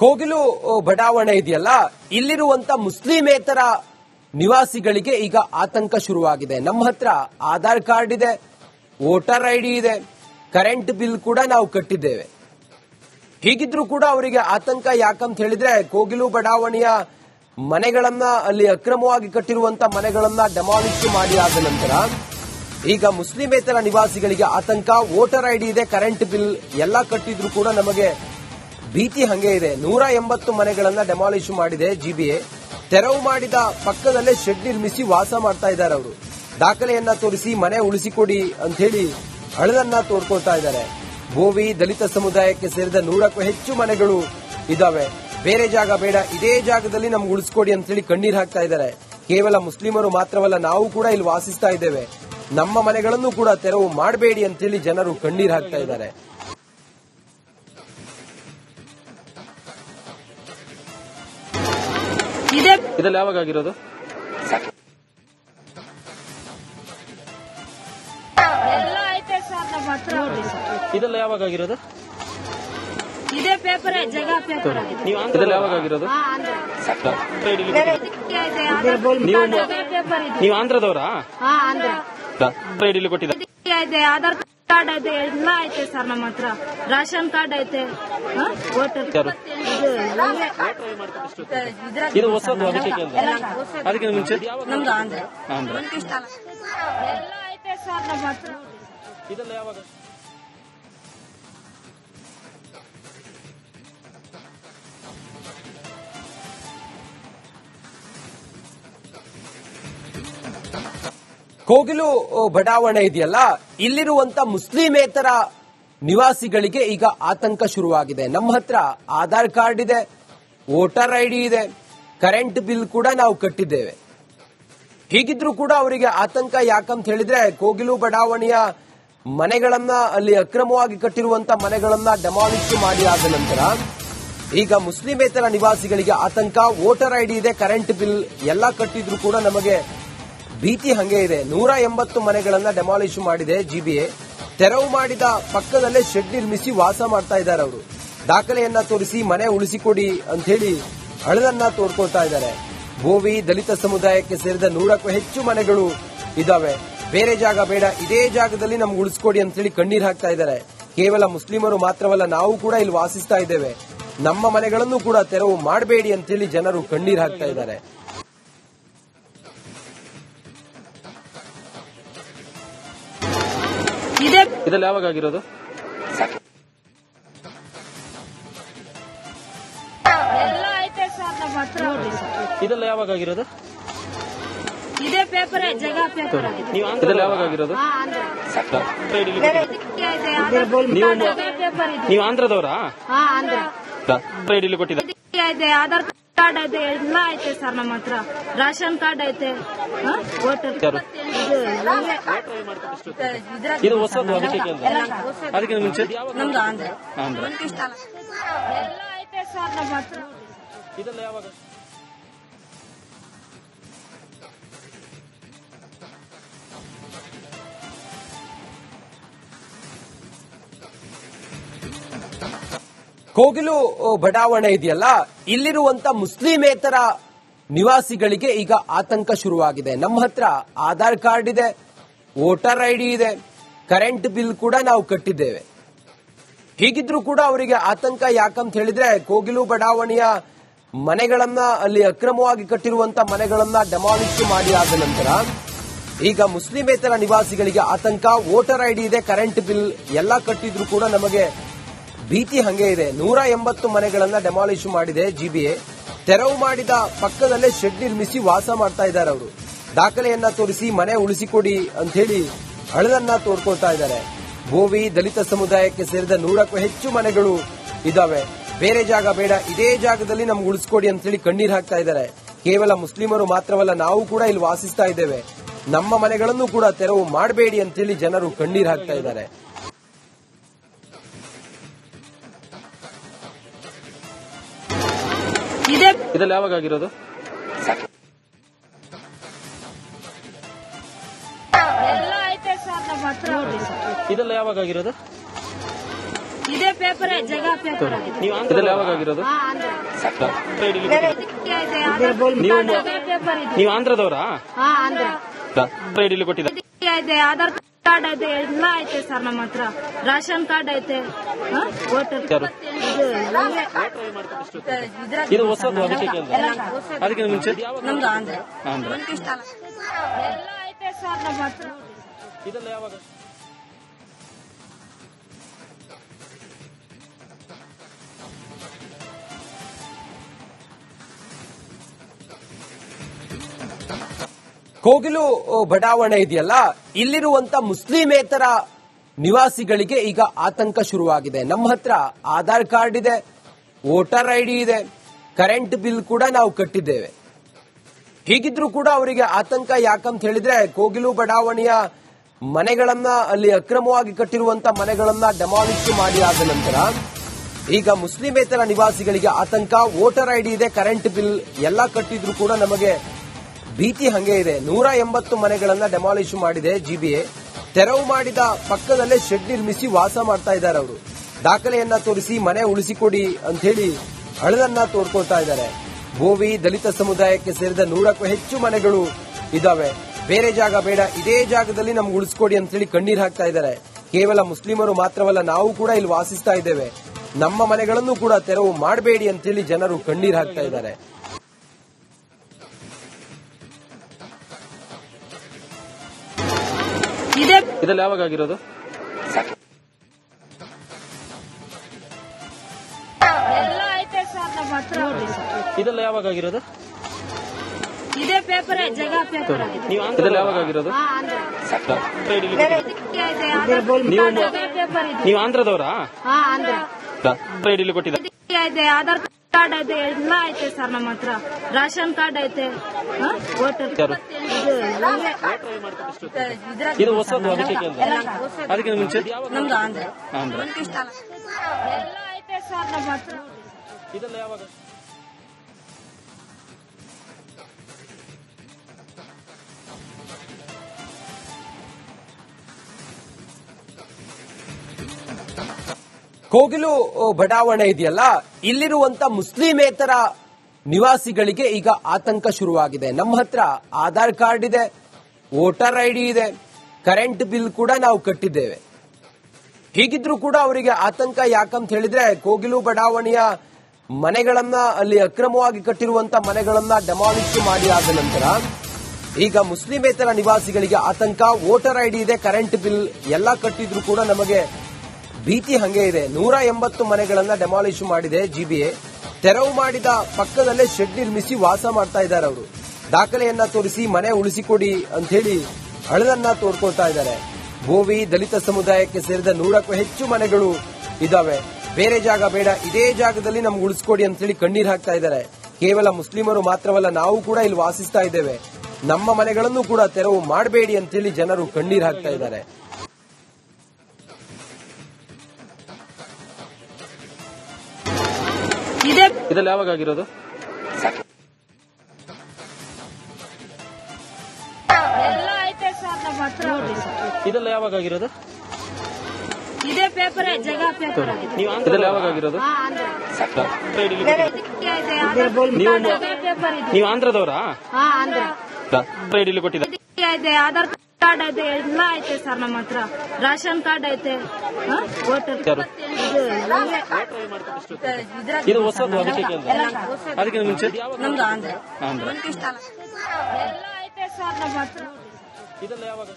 ಕೋಗಿಲು ಬಡಾವಣೆ ಇದೆಯಲ್ಲ, ಇಲ್ಲಿರುವಂತ ಮುಸ್ಲಿಮೇತರ ನಿವಾಸಿಗಳಿಗೆ ಈಗ ಆತಂಕ ಶುರುವಾಗಿದೆ. ನಮ್ಮ ಹತ್ರ ಆಧಾರ್ ಕಾರ್ಡ್ ಇದೆ, ವೋಟರ್ ಐಡಿ ಇದೆ, ಕರೆಂಟ್ ಬಿಲ್ ಕೂಡ ನಾವು ಕಟ್ಟಿದ್ದೇವೆ. ಹೀಗಿದ್ರೂ ಕೂಡ ಅವರಿಗೆ ಆತಂಕ ಯಾಕಂತ ಹೇಳಿದ್ರೆ ಕೋಗಿಲು, ಬಡಾವಣೆಯ ಮನೆಗಳನ್ನ ಅಲ್ಲಿ ಅಕ್ರಮವಾಗಿ ಕಟ್ಟಿರುವಂತ ಮನೆಗಳನ್ನ ಡೆಮಾಲಿಷ್ ಮಾಡಿ ಆದ ನಂತರ ಈಗ ಮುಸ್ಲಿಮೇತರ ನಿವಾಸಿಗಳಿಗೆ ಆತಂಕ, ವೋಟರ್ ಐಡಿ ಇದೆ, ಕರೆಂಟ್ ಬಿಲ್ ಎಲ್ಲ ಕಟ್ಟಿದ್ರು ಕೂಡ ನಮಗೆ ಭೀತಿ ಹಂಗೆ ಇದೆ. ನೂರ ಎಂಬತ್ತು ಮನೆಗಳನ್ನ ಡೆಮಾಲಿಶ್ ಮಾಡಿದೆ ಜಿಬಿಎ ತೆರವು ಮಾಡಿದ ಪಕ್ಕದಲ್ಲೇ ಶೆಡ್ ನಿರ್ಮಿಸಿ ವಾಸ ಮಾಡ್ತಾ ಇದ್ದಾರೆ ಅವರು. ದಾಖಲೆಯನ್ನ ತೋರಿಸಿ ಮನೆ ಉಳಿಸಿಕೊಡಿ ಅಂತ ಹೇಳಿ ಹಳದನ್ನ ತೋಡ್ಕೊಳ್ತಾ ಇದ್ದಾರೆ. ಭೋವಿ ದಲಿತ ಸಮುದಾಯಕ್ಕೆ ಸೇರಿದ ನೂರಕ್ಕೂ ಹೆಚ್ಚು ಮನೆಗಳು ಇದಾವೆ. ಬೇರೆ ಜಾಗ ಬೇಡ, ಇದೇ ಜಾಗದಲ್ಲಿ ನಮ್ಗೆ ಉಳಿಸ್ಕೊಡಿ ಅಂತ ಹೇಳಿ ಕಣ್ಣೀರ್ ಹಾಕ್ತಾ ಇದ್ದಾರೆ. ಕೇವಲ ಮುಸ್ಲಿಮರು ಮಾತ್ರವಲ್ಲ, ನಾವು ಕೂಡ ಇಲ್ಲಿ ವಾಸಿಸ್ತಾ ಇದ್ದೇವೆ. ನಮ್ಮ ಮನೆಗಳನ್ನು ಕೂಡ ತೆರವು ಮಾಡಬೇಡಿ ಅಂತ ಹೇಳಿ ಜನರು ಕಣ್ಣೀರ್ ಹಾಕ್ತಾ ಇದ್ದಾರೆ. ಇದೆಲ್ಲ ಯಾವಾಗ ಆಗಿರೋದು ಇದೆಲ್ಲ ಯಾವಾಗ ಆಗಿರೋದು ಇದೇ ಪೇಪರ್ ಜಗ ಪೇಪರ್ ಇದೆಲ್ಲ ಯಾವಾಗ ಆಗಿರೋದು ನೀವು ಆಂಧ್ರದವರಾ? ಕೊಟ್ಟಿದ್ದ. ಆಧಾರ್ ಕಾರ್ಡ್ ಐತೆ ಎಲ್ಲ ಐತೆ ಸರ್ ನಮ್ಮ ಹತ್ರ. ರೇಷನ್ ಕಾರ್ಡ್ ಐತೆ. ವೋಟರ್? ಇದು ಹೊಸದು ಅದಕ್ಕೆ ಕೇಳಿದೆ. ಅದಕ್ಕೆ ಮುಂಚೆ ನಮ್ದು ಆಂಧ್ರ. ಇದೆಲ್ಲ ಯಾವಾಗ? ಕೋಗಿಲು ಬಡಾವಣೆ ಇದೆಯಲ್ಲ? ಇಲ್ಲಿರುವಂತ ಮುಸ್ಲಿಮೇತರ ನಿವಾಸಿಗಳಿಗೆ ಈಗ ಆತಂಕ ಶುರುವಾಗಿದೆ. ನಮ್ಮ ಹತ್ರ ಆಧಾರ್ ಕಾರ್ಡ್ ಇದೆ, ವೋಟರ್ ಐಡಿ ಇದೆ, ಕರೆಂಟ್ ಬಿಲ್ ಕೂಡ ನಾವು ಕಟ್ಟಿದ್ದೇವೆ. ಹೀಗಿದ್ರೂ ಕೂಡ ಅವರಿಗೆ ಆತಂಕ ಯಾಕಂತ ಹೇಳಿದ್ರೆ ಕೋಗಿಲು ಬಡಾವಣೆಯ ಮನೆಗಳನ್ನ ಅಲ್ಲಿ ಅಕ್ರಮವಾಗಿ ಕಟ್ಟಿರುವಂತ ಮನೆಗಳನ್ನ ಡೆಮಾಲಿಷ್ ಮಾಡಿ ಆದ ನಂತರ ಈಗ ಮುಸ್ಲಿಮೇತರ ನಿವಾಸಿಗಳಿಗೆ ಆತಂಕ, ವೋಟರ್ ಐಡಿ ಇದೆ, ಕರೆಂಟ್ ಬಿಲ್ ಎಲ್ಲ ಕಟ್ಟಿದ್ರು ಕೂಡ ನಮಗೆ ಭೀತಿ ಹಂಗೆ ಇದೆ. ನೂರ ಎಂಬತ್ತು ಮನೆಗಳನ್ನ ಡೆಮಾಲಿಷ್ ಮಾಡಿದೆ ಜಿಬಿಎ ತೆರವು ಮಾಡಿದ ಪಕ್ಕದಲ್ಲೇ ಶೆಡ್ ನಿರ್ಮಿಸಿ ವಾಸ ಮಾಡ್ತಾ ಇದ್ದಾರೆ ಅವರು. ದಾಖಲೆಯನ್ನ ತೋರಿಸಿ ಮನೆ ಉಳಿಸಿಕೊಡಿ ಅಂತ ಹೇಳಿ ಹಳದನ್ನ ತೋಡ್ಕೊಳ್ತಾ ಇದ್ದಾರೆ. ಭೋವಿ ದಲಿತ ಸಮುದಾಯಕ್ಕೆ ಸೇರಿದ ನೂರಕ್ಕೂ ಹೆಚ್ಚು ಮನೆಗಳು ಇದಾವೆ ಬೇರೆ ಜಾಗ ಬೇಡ, ಇದೇ ಜಾಗದಲ್ಲಿ ನಮ್ಗೆ ಉಳಿಸ್ಕೊಡಿ ಅಂತ ಹೇಳಿ ಕಣ್ಣೀರ್ ಹಾಕ್ತಾ ಇದ್ದಾರೆ. ಕೇವಲ ಮುಸ್ಲಿಮರು ಮಾತ್ರವಲ್ಲ, ನಾವು ಕೂಡ ಇಲ್ಲಿ ವಾಸಿಸ್ತಾ ಇದ್ದೇವೆ. ನಮ್ಮ ಮನೆಗಳನ್ನು ಕೂಡ ತೆರವು ಮಾಡಬೇಡಿ ಅಂತ ಹೇಳಿ ಜನರು ಕಣ್ಣೀರ್ ಹಾಕ್ತಾ ಇದ್ದಾರೆ. ಇದೇ. ಇದೆಲ್ಲ ಯಾವಾಗ ಆಗಿರೋದು? ಎಲ್ಲ ಐತೆ ಸರ್ ನಮ್ಮ ಹತ್ರ ಇದೆಲ್ಲ ಯಾವಾಗ ಆಗಿರೋದು? ಇದೇ ಪೇಪರ್ ಜಗ ಪೇಪರ್ ನೀವು ಇದೆಲ್ಲ ಯಾವಾಗ ಆಗಿರೋದು? ಕಾರ್ಡ್ ನೀವು ಆಂಧ್ರದವರಾ? ಆಂಧ್ರ. ಐಡಿಲಿ ಕೊಟ್ಟಿದ್ದ ಐತೆ ಆಧಾರ್ ಕಾರ್ಡ್ ಐತೆ ಎಲ್ಲ ಐತೆ ಸರ್ ನಮ್ಮ ಹತ್ರ. ರೇಷನ್ ಕಾರ್ಡ್ ಐತೆ. ವೋಟರ್? ಇದು ಹೊಸದು ಅದಕ್ಕೆ ಕೇಳಿದೆ. ಅದಕ್ಕೆ ಮುಂಚೆ ನಮ್ದು ಆಂಧ್ರ. ಆಂಧ್ರ. ಎಲ್ಲ ಐತೆ ಸರ್ ನಮ್ಮ ಹತ್ರ ಇದೆಲ್ಲ ಯಾವಾಗ? ಕೋಗಿಲು ಬಡಾವಣೆ ಇದೆಯಲ್ಲ? ಇಲ್ಲಿರುವಂತ ಮುಸ್ಲಿಮೇತರ ನಿವಾಸಿಗಳಿಗೆ ಈಗ ಆತಂಕ ಶುರುವಾಗಿದೆ. ನಮ್ಮ ಹತ್ರ ಆಧಾರ್ ಕಾರ್ಡ್ ಇದೆ, ವೋಟರ್ ಐಡಿ ಇದೆ, ಕರೆಂಟ್ ಬಿಲ್ ಕೂಡ ನಾವು ಕಟ್ಟಿದ್ದೇವೆ. ಹೀಗಿದ್ರೂ ಕೂಡ ಅವರಿಗೆ ಆತಂಕ ಯಾಕಂತ ಹೇಳಿದ್ರೆ ಕೋಗಿಲು ಬಡಾವಣೆಯ ಮನೆಗಳನ್ನ ಅಲ್ಲಿ ಅಕ್ರಮವಾಗಿ ಕಟ್ಟಿರುವಂತ ಮನೆಗಳನ್ನ ಡೆಮಾಲಿಷ್ ಮಾಡಿ ಆದ ನಂತರ ಈಗ ಮುಸ್ಲಿಮೇತರ ನಿವಾಸಿಗಳಿಗೆ ಆತಂಕ, ವೋಟರ್ ಐಡಿ ಇದೆ, ಕರೆಂಟ್ ಬಿಲ್ ಎಲ್ಲ ಕಟ್ಟಿದ್ರು ಕೂಡ ನಮಗೆ ಭೀತಿ ಹಂಗೆ ಇದೆ. ನೂರ ಎಂಬತ್ತು ಮನೆಗಳನ್ನ ಡೆಮಾಲಿಷ್ ಮಾಡಿದೆ ಜಿಬಿಎ ತೆರವು ಮಾಡಿದ ಪಕ್ಕದಲ್ಲೇ ಶೆಡ್ ನಿರ್ಮಿಸಿ ವಾಸ ಮಾಡ್ತಾ ಇದ್ದಾರೆ ಅವರು. ದಾಖಲೆಯನ್ನ ತೋರಿಸಿ ಮನೆ ಉಳಿಸಿಕೊಡಿ ಅಂತ ಹೇಳಿ ಹಳದನ್ನ ತೋಡ್ಕೊಳ್ತಾ ಇದ್ದಾರೆ. ಭೋವಿ ದಲಿತ ಸಮುದಾಯಕ್ಕೆ ಸೇರಿದ ನೂರಕ್ಕೂ ಹೆಚ್ಚು ಮನೆಗಳು ಇದಾವೆ. ಬೇರೆ ಜಾಗ ಬೇಡ, ಇದೇ ಜಾಗದಲ್ಲಿ ನಮ್ಗೆ ಉಳಿಸ್ಕೊಡಿ ಅಂತ ಹೇಳಿ ಕಣ್ಣೀರ್ ಹಾಕ್ತಾ ಇದ್ದಾರೆ. ಕೇವಲ ಮುಸ್ಲಿಮರು ಮಾತ್ರವಲ್ಲ, ನಾವು ಕೂಡ ಇಲ್ಲಿ ವಾಸಿಸ್ತಾ ಇದ್ದೇವೆ. ನಮ್ಮ ಮನೆಗಳನ್ನು ಕೂಡ ತೆರವು ಮಾಡಬೇಡಿ ಅಂತ ಹೇಳಿ ಜನರು ಕಣ್ಣೀರ್ ಹಾಕ್ತಾ ಇದ್ದಾರೆ. ಇದೆಲ್ಲ ಯಾವಾಗ ಆಗಿರೋದು ಇದೆಲ್ಲ ಯಾವಾಗ ಆಗಿರೋದು ಇದೇ ಪೇಪರ್ ಜಗ ಪೇಪರ್ ಯಾವಾಗ ಆಗಿರೋದು ನೀವು ನೀವು ಆಂಧ್ರದವರಾ? ಹಾ ಅಂದ್ರ ಐಡಿಲಿ ಕೊಟ್ಟಿದ್ದ. ಆಧಾರ್ ಕಾರ್ಡ್ ಐತೆ ಎಲ್ಲ ಐತೆ ಸರ್ ನಮ್ಮ ಹತ್ರ. ರೇಷನ್ ಕಾರ್ಡ್ ಐತೆ. ಹಾ? ವೋಟರ್? ಇದು ಹೊಸದು ಅದಕ್ಕೆ ಕೇಳಿದೆ. ಅದಕ್ಕೆ ಮುಂಚೆ ನಮ್ದು ಆಂಧ್ರ. ಆಂಧ್ರ. ಎಲ್ಲ ಐತೆ ಸರ್ ನಮ್ಮ ಹತ್ರ. ಇದೆಲ್ಲ ಯಾವಾಗ? ಕೋಗಿಲು ಬಡಾವಣೆ ಇದೆಯಲ್ಲ? ಇಲ್ಲಿರುವಂತ ಮುಸ್ಲಿಮೇತರ ನಿವಾಸಿಗಳಿಗೆ ಈಗ ಆತಂಕ ಶುರುವಾಗಿದೆ. ನಮ್ಮ ಹತ್ರ ಆಧಾರ್ ಕಾರ್ಡ್ ಇದೆ, ವೋಟರ್ ಐಡಿ ಇದೆ, ಕರೆಂಟ್ ಬಿಲ್ ಕೂಡ ನಾವು ಕಟ್ಟಿದ್ದೇವೆ. ಹೀಗಿದ್ರೂ ಕೂಡ ಅವರಿಗೆ ಆತಂಕ ಯಾಕಂತ ಹೇಳಿದ್ರೆ ಕೋಗಿಲು ಬಡಾವಣೆಯ ಮನೆಗಳನ್ನ ಅಲ್ಲಿ ಅಕ್ರಮವಾಗಿ ಕಟ್ಟಿರುವಂತ ಮನೆಗಳನ್ನ ಡೆಮಾಲಿಷ್ ಮಾಡಿ ಆದ ನಂತರ ಈಗ ಮುಸ್ಲಿಮೇತರ ನಿವಾಸಿಗಳಿಗೆ ಆತಂಕ, ವೋಟರ್ ಐಡಿ ಇದೆ, ಕರೆಂಟ್ ಬಿಲ್ ಎಲ್ಲ ಕಟ್ಟಿದ್ರು ಕೂಡ ನಮಗೆ ಭೀತಿ ಹಂಗೆ ಇದೆ. ನೂರ ಎಂಬತ್ತು ಮನೆಗಳನ್ನ ಡೆಮಾಲಿಷ್ ಮಾಡಿದೆ ಜಿಬಿಎ ತೆರವು ಮಾಡಿದ ಪಕ್ಕದಲ್ಲೇ ಶೆಡ್ ನಿರ್ಮಿಸಿ ವಾಸ ಮಾಡ್ತಾ ಇದ್ದಾರೆ ಅವರು. ದಾಖಲೆಯನ್ನ ತೋರಿಸಿ ಮನೆ ಉಳಿಸಿಕೊಡಿ ಅಂತ ಹೇಳಿ ಹಳದನ್ನ ತೋಡ್ಕೊಳ್ತಾ ಇದ್ದಾರೆ. ಭೂವಿ ದಲಿತ ಸಮುದಾಯಕ್ಕೆ ಸೇರಿದ ನೂರಕ್ಕೂ ಹೆಚ್ಚು ಮನೆಗಳು ಇದಾವೆ. ಬೇರೆ ಜಾಗ ಬೇಡ, ಇದೇ ಜಾಗದಲ್ಲಿ ನಮ್ಗೆ ಉಳಿಸ್ಕೊಡಿ ಅಂತ ಹೇಳಿ ಕಣ್ಣೀರ್ ಹಾಕ್ತಾ ಇದ್ದಾರೆ. ಕೇವಲ ಮುಸ್ಲಿಮರು ಮಾತ್ರವಲ್ಲ, ನಾವು ಕೂಡ ಇಲ್ಲಿ ವಾಸಿಸ್ತಾ ಇದ್ದೇವೆ. ನಮ್ಮ ಮನೆಗಳನ್ನು ಕೂಡ ತೆರವು ಮಾಡಬೇಡಿ ಅಂತ ಹೇಳಿ ಜನರು ಕಣ್ಣೀರ್ ಹಾಕ್ತಾ ಇದ್ದಾರೆ. ಇದೆಲ್ಲ ಯಾವಾಗ ಆಗಿರೋದು ಇದೆಲ್ಲ ಯಾವಾಗ ಆಗಿರೋದು ಇದೇ ಪೇಪರ್ ಜಗ ಪೇಪರ್. ನೀವು ಇದೆಲ್ಲ ಯಾವಾಗ ಆಗಿರೋದು ನೀವು ಪೇಪರ್ ಇದೆ. ನೀವು ಆಂಧ್ರದವರಾ? ಹಾ ಕೊಟ್ಟಿದ್ದೆ? ಆಧಾರ್ ಕಾರ್ಡ್ ಐತೆ ಎಲ್ಲ ಐತೆ ಸರ್ ನಮ್ಮ ಹತ್ರ. ರೇಷನ್ ಕಾರ್ಡ್ ಐತೆ? ವೋಟರ್? ಇದು ಹೊಸದು ಅದಕ್ಕೆ ಕೇಳಿದೆ. ಅದಕ್ಕೆ ಮುಂಚೆ ನಮ್ದು ಆಂಧ್ರ. ಆಂಧ್ರ. ಇದೆಲ್ಲ ಯಾವಾಗ ಕೋಗಿಲು ಬಡಾವಣೆ ಇದೆಯಲ್ಲ? ಇಲ್ಲಿರುವಂತ ಮುಸ್ಲಿಮೇತರ ನಿವಾಸಿಗಳಿಗೆ ಈಗ ಆತಂಕ ಶುರುವಾಗಿದೆ. ನಮ್ಮ ಹತ್ರ ಆಧಾರ್ ಕಾರ್ಡ್ ಇದೆ, ವೋಟರ್ ಐಡಿ ಇದೆ, ಕರೆಂಟ್ ಬಿಲ್ ಕೂಡ ನಾವು ಕಟ್ಟಿದ್ದೇವೆ. ಹೀಗಿದ್ರೂ ಕೂಡ ಅವರಿಗೆ ಆತಂಕ ಯಾಕಂತ ಹೇಳಿದ್ರೆ ಕೋಗಿಲು ಬಡಾವಣೆಯ ಮನೆಗಳನ್ನ ಅಲ್ಲಿ ಅಕ್ರಮವಾಗಿ ಕಟ್ಟಿರುವಂತ ಮನೆಗಳನ್ನ ಡೆಮಾಲಿಷ್ ಮಾಡಿ ಆದ ನಂತರ ಈಗ ಮುಸ್ಲಿಮೇತರ ನಿವಾಸಿಗಳಿಗೆ ಆತಂಕ, ವೋಟರ್ ಐಡಿ ಇದೆ, ಕರೆಂಟ್ ಬಿಲ್ ಎಲ್ಲ ಕಟ್ಟಿದ್ರು ಕೂಡ ನಮಗೆ ಭೀತಿ ಹಂಗೆ ಇದೆ. ನೂರ ಎಂಬತ್ತು ಮನೆಗಳನ್ನ ಡೆಮಾಲಿಷ್ ಮಾಡಿದೆ ಜಿಬಿಎ ತೆರವು ಮಾಡಿದ ಪಕ್ಕದಲ್ಲೇ ಶೆಡ್ ನಿರ್ಮಿಸಿ ವಾಸ ಮಾಡ್ತಾ ಇದ್ದಾರೆ ಅವರು. ದಾಖಲೆಯನ್ನ ತೋರಿಸಿ ಮನೆ ಉಳಿಸಿಕೊಡಿ ಅಂತ ಹೇಳಿ ಹಳದನ್ನ ತೋಡ್ಕೊಳ್ತಾ ಇದ್ದಾರೆ. ಭೋವಿ ದಲಿತ ಸಮುದಾಯಕ್ಕೆ ಸೇರಿದ ನೂರಕ್ಕೂ ಹೆಚ್ಚು ಮನೆಗಳು ಇದಾವೆ. ಬೇರೆ ಜಾಗ ಬೇಡ, ಇದೇ ಜಾಗದಲ್ಲಿ ನಮ್ಗೆ ಉಳಿಸ್ಕೊಡಿ ಅಂತ ಹೇಳಿ ಕಣ್ಣೀರ್ ಹಾಕ್ತಾ ಇದ್ದಾರೆ. ಕೇವಲ ಮುಸ್ಲಿಮರು ಮಾತ್ರವಲ್ಲ, ನಾವು ಕೂಡ ಇಲ್ಲಿ ವಾಸಿಸ್ತಾ ಇದ್ದೇವೆ. ನಮ್ಮ ಮನೆಗಳನ್ನು ಕೂಡ ತೆರವು ಮಾಡಬೇಡಿ ಅಂತ ಹೇಳಿ ಜನರು ಕಣ್ಣೀರ್ ಹಾಕ್ತಾ ಇದ್ದಾರೆ. ಇದೆಲ್ಲ ಯಾವಾಗ ಆಗಿರೋದು? ಇದೆಲ್ಲ ಯಾವಾಗ ಆಗಿರೋದು? ಇದೇ ಪೇಪರ್ ಜಗ ಪೇಪರ್ ನೀವು ಇದೆಲ್ಲ ಯಾವಾಗ ಆಗಿರೋದು ಕೊಟ್ಟಿದ್ದ ನೀವು ಆಂಧ್ರದವರಾ? ಹಾ ಅಂದ್ರ ಐಡಿಲಿ ಆಧಾರ್ ಕಾರ್ಡ್ ಐತೆ ಎಲ್ಲ ಐತೆ ಸರ್ ನಮ್ಮ ಹತ್ರ. ರೇಷನ್ ಕಾರ್ಡ್ ಐತೆ. ಹಾ? ವೋಟರ್? ಇದು ಹೊಸದು ಅದಕ್ಕೆ ಕೇಳಿದೆ. ಅದಕ್ಕೆ ಮುಂಚೆ? ನಮ್ದು ಆಂಧ್ರ. ಆಂಧ್ರ. ಎಲ್ಲ ಐತೆ ಸರ್ ನಮ್ಮ ಹತ್ರ. ಇದೆಲ್ಲ ಯಾವಾಗ?